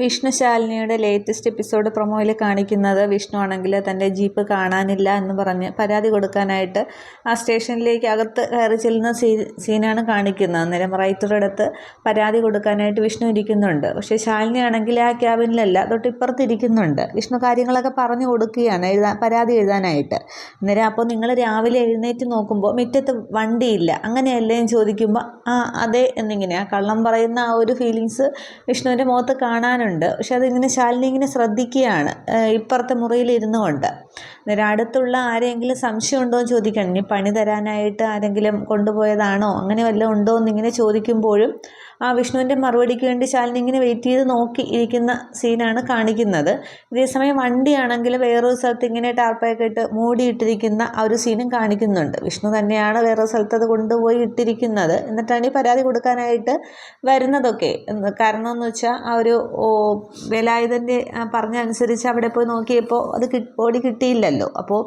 വിഷ്ണു ശാലിനിയുടെ latest episode പ്രൊമോയിൽ കാണിക്കുന്നത് വിഷ്ണു ആണെങ്കിൽ തന്റെ ജീപ്പ് കാണാനില്ല എന്ന് പറഞ്ഞ് പരാതി കൊടുക്കാനായിട്ട് ആ സ്റ്റേഷനിലേക്ക് അകത്ത് കയറി ചെല്ലുന്ന സീ സീനാണ് കാണിക്കുന്നത്. അന്നേരം റൈറ്ററുടെ അടുത്ത് പരാതി കൊടുക്കാനായിട്ട് വിഷ്ണു ഇരിക്കുന്നുണ്ട്. പക്ഷേ ശാലിനി ആണെങ്കിൽ ആ ക്യാബിനിലല്ല തൊട്ടിപ്പുറത്ത് ഇരിക്കുന്നുണ്ട്. വിഷ്ണു കാര്യങ്ങളൊക്കെ പറഞ്ഞു കൊടുക്കുകയാണ് എഴുതാൻ പരാതി എഴുതാനായിട്ട്. അന്നേരം അപ്പോൾ നിങ്ങൾ രാവിലെ എഴുന്നേറ്റ് നോക്കുമ്പോൾ മുറ്റത്ത് വണ്ടിയില്ല അങ്ങനെയല്ലേ ചോദിക്കുമ്പോൾ ആ അതെ എന്നിങ്ങനെ ആ കള്ളം പറയുന്ന ആ ഒരു ഫീലിങ്സ് വിഷ്ണുവിന്റെ മുഖത്ത് കാണാനുണ്ട്. ഉണ്ട്. പക്ഷെ അതിങ്ങനെ ശാലിനി ഇങ്ങനെ ശ്രദ്ധിക്കുകയാണ്. ഇപ്പുറത്തെ മുറിയിൽ കൊണ്ട്. അന്നേരം അടുത്തുള്ള ആരെങ്കിലും സംശയം ഉണ്ടോ എന്ന് ചോദിക്കണം. ഇനി പണി തരാനായിട്ട് ആരെങ്കിലും കൊണ്ടുപോയതാണോ? അങ്ങനെ വല്ലതും ഉണ്ടോ എന്നിങ്ങനെ ചോദിക്കുമ്പോഴും ആ വിഷ്ണുവിന്റെ മറുപടിക്ക് വേണ്ടി ശാലിനി ഇങ്ങനെ വെയിറ്റ് ചെയ്ത് നോക്കി ഇരിക്കുന്ന സീനാണ് കാണിക്കുന്നത്. ഇതേസമയം വണ്ടിയാണെങ്കിൽ വേറൊരു സ്ഥലത്ത് ഇങ്ങനെ ടാർപ്പൊക്കെ ഇട്ട് മൂടിയിട്ടിരിക്കുന്ന ആ ഒരു സീനും കാണിക്കുന്നുണ്ട്. വിഷ്ണു തന്നെയാണ് വേറൊരു സ്ഥലത്ത് അത് കൊണ്ടുപോയി ഇട്ടിരിക്കുന്നത്. എന്നിട്ടാണ് ഈ പരാതി കൊടുക്കാനായിട്ട് വരുന്നതൊക്കെ. കാരണം എന്ന് വെച്ചാൽ ആ ഒരു വേലായുധന്റെ പറഞ്ഞ അനുസരിച്ച് അവിടെ പോയി നോക്കിയപ്പോൾ അത് ബോഡി കിട്ടിയില്ലല്ലോ. അപ്പോൾ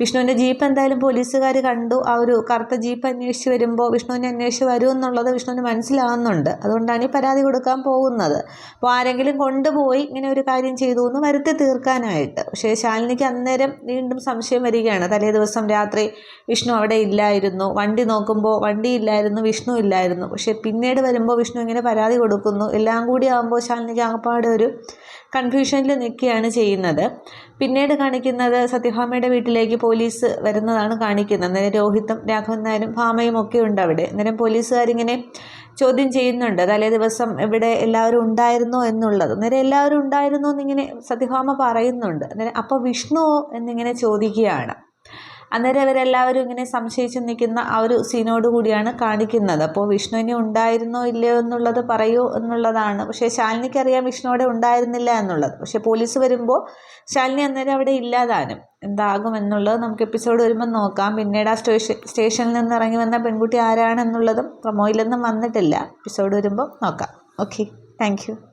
വിഷ്ണുവിന്റെ ജീപ്പ് എന്തായാലും പോലീസുകാർ കണ്ടു. ആ ഒരു കറുത്ത ജീപ്പ് അന്വേഷിച്ച് വരുമ്പോൾ വിഷ്ണുവിനെ അന്വേഷിച്ച് വരുമെന്നുള്ളത് വിഷ്ണുവിന് മനസ്സിലാവുന്നുണ്ട്. അതുകൊണ്ടാണ് ഈ പരാതി കൊടുക്കാൻ പോകുന്നത്. അപ്പോൾ ആരെങ്കിലും കൊണ്ടുപോയി ഇങ്ങനെ ഒരു കാര്യം ചെയ്തു എന്ന് വരുത്തി തീർക്കാനായിട്ട്. പക്ഷേ ശാലിനിക്ക് അന്നേരം വീണ്ടും സംശയം വരികയാണ്. തലേ ദിവസം രാത്രി വിഷ്ണു അവിടെ ഇല്ലായിരുന്നു. വണ്ടി നോക്കുമ്പോൾ വണ്ടി ഇല്ലായിരുന്നു വിഷ്ണു ഇല്ലായിരുന്നു. പക്ഷേ പിന്നീട് വരുമ്പോൾ വിഷ്ണു ഇങ്ങനെ പരാതി കൊടുക്കുന്നു. എല്ലാം കൂടി ആകുമ്പോൾ ശാലിനിക്ക് ആകപ്പാടെ ഒരു കൺഫ്യൂഷനിൽ നിൽക്കുകയാണ് ചെയ്യുന്നത്. പിന്നീട് കാണിക്കുന്നത് സത്യഭാമയുടെ വീട്ടിലേക്ക് പോലീസ് വരുന്നതാണ് കാണിക്കുന്നത്. അന്നേരം രോഹിത്തും രാഘവൻ നായരും ഭാമയും ഒക്കെ ഉണ്ട് അവിടെ. അന്നേരം പോലീസുകാരിങ്ങനെ ചോദ്യം ചെയ്യുന്നുണ്ട്. തലേ ദിവസം ഇവിടെ എല്ലാവരും ഉണ്ടായിരുന്നോ എന്നുള്ളത്. അന്നേരം എല്ലാവരും ഉണ്ടായിരുന്നോ എന്നിങ്ങനെ സത്യഭാമ പറയുന്നുണ്ട്. അന്നേരം അപ്പോൾ വിഷ്ണുവോ എന്നിങ്ങനെ ചോദിക്കുകയാണ്. അന്നേരം അവരെല്ലാവരും ഇങ്ങനെ സംശയിച്ച് നിൽക്കുന്ന ആ ഒരു സീനോട് കൂടിയാണ് കാണിക്കുന്നത്. അപ്പോൾ വിഷ്ണുവിനെ ഉണ്ടായിരുന്നോ ഇല്ലയോ എന്നുള്ളത് പറയൂ എന്നുള്ളതാണ്. പക്ഷേ ശാലിനിക്ക് അറിയാം വിഷ്ണു അവിടെ ഉണ്ടായിരുന്നില്ല എന്നുള്ളത്. പക്ഷേ പോലീസ് വരുമ്പോൾ ശാലിനി അന്നേരം അവിടെ ഇല്ലാതാനും എന്താകും എന്നുള്ളത് നമുക്ക് എപ്പിസോഡ് വരുമ്പോൾ നോക്കാം. പിന്നീട് ആ സ്റ്റേഷൻ സ്റ്റേഷനിൽ നിന്ന് ഇറങ്ങി വന്ന പെൺകുട്ടി ആരാണെന്നുള്ളതും പ്രൊമോയിലൊന്നും വന്നിട്ടില്ല. എപ്പിസോഡ് വരുമ്പോൾ നോക്കാം. Okay thank